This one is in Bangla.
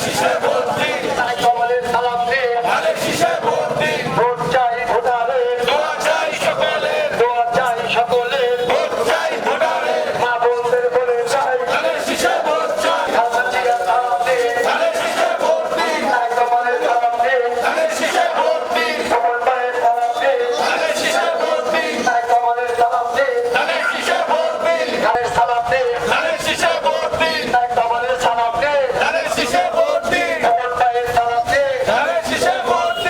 তাই deporte.